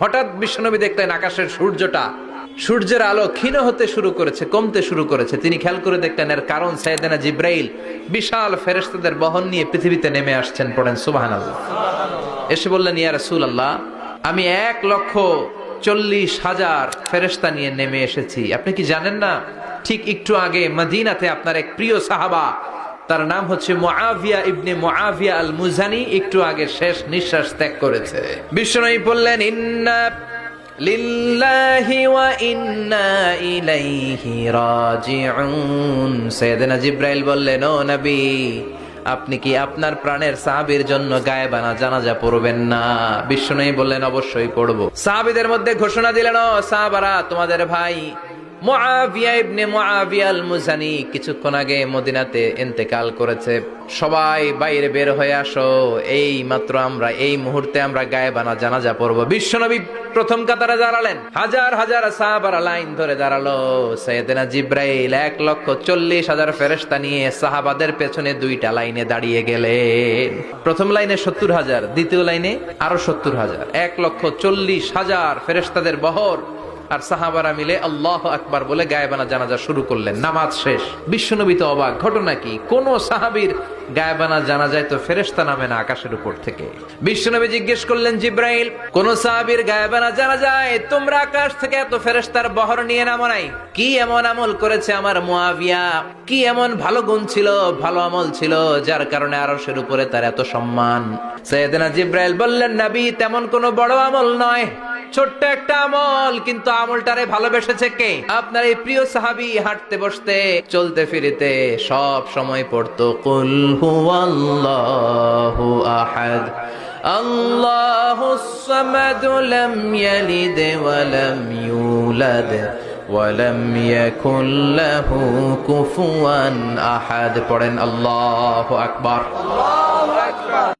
হঠাৎ বিশ্বনবী দেখলেন আকাশের সূর্যটা, সূর্যের আলো ক্ষীণ হতে শুরু করেছে, কমতে শুরু করেছে। তিনি খেয়াল করে দেখলেন এর কারণ সাইয়েদেনা জিব্রাইল বিশাল ফেরেশতাদের বহন নিয়ে পৃথিবীতে নেমে আসছেন পড়েন, সুবহানাল্লাহ। এসে বললেন, ইয়া রাসূলুল্লাহ, আমি এক লক্ষ চল্লিশ হাজার ফেরেশতা নিয়ে নেমে এসেছি। আপনি কি জানেন না, ঠিক একটু আগে মদিনাতে আপনার এক প্রিয় সাহাবা তার নাম হচ্ছে মুআবিয়া ইবনে মুআবিয়া আল মুজানি একটু আগে শেষ নিঃশ্বাস ত্যাগ করেছে। বিশ্বনবী বললেন, ইন্না লিল্লাহি ওয়া ইন্না ইলাইহি রাজিউন। সাইয়েদনা জিব্রাইল বললেন, ও নবী, আপনি কি আপনার প্রাণের সাহাবীর জন্য গায়েবানা জানাজা পড়বেন না? বিশ্বনবী বললেন, অবশ্যই পড়ব। সাহাবীদের মধ্যে ঘোষণা দিলেন, ও সাহাবারা, তোমাদের ভাই সবাই বাইরে বের হয়ে আসো। এই মাত্র আমরা, এই মুহূর্তে আমরা জানাজা হাজার লাইন ধরে দাঁড়াল। জিব্রাইল এক লক্ষ চল্লিশ হাজার ফেরেস্তা নিয়ে সাহাবাদের পেছনে দুইটা লাইনে দাঁড়িয়ে গেলেন। প্রথম লাইনে সত্তর হাজার, দ্বিতীয় লাইনে আরও সত্তর হাজার। এক লক্ষ চল্লিশ হাজার ফেরেস্তাদের বহর আর সাহাবারা মিলে আল্লাহ আকবার বলে গায়েবানা জানাজা শুরু করলেন। নামাজ শেষ। বিশ্বনবী তো অবাক ঘটনা কি? কোন সাহাবীর গায়েবানা জানা যায় তো ফেরেস্তা নামে না আকাশের উপর থেকে। বিশ্বনবী জিজ্ঞেস করলেন, জিব্রাইল, কোন সাহাবীর গায়েবানা জানা যায় তোমরা আকাশ থেকে এত ফেরেস্তার বহর নিয়ে নামো নাই? কি এমন আমল করেছে আমার মুয়াবিয়া কি এমন ভালো গুণ ছিল, ভালো আমল ছিল, যার কারণে আরশের উপরে তার এত সম্মান? সৈয়দনা জিব্রাইল বললেন, নবী, তেমন কোনো বড় আমল নয়। ছোট্ট একটা আমল, কিন্তু আমলটারে ভালোবেসেছে কে? আপনার এই প্রিয় সাহাবি হাঁটতে, বসতে, চলতে, ফিরিতে, সব সময় পড়ত, কুল হুয়াল্লাহু আহাদ, আল্লাহ সামাদু ইউলাদ ওয়ালাম লাহু কুফুয়ান আহাদ। পড়েন আল্লাহু আকবার। আল্লাহু আকবার।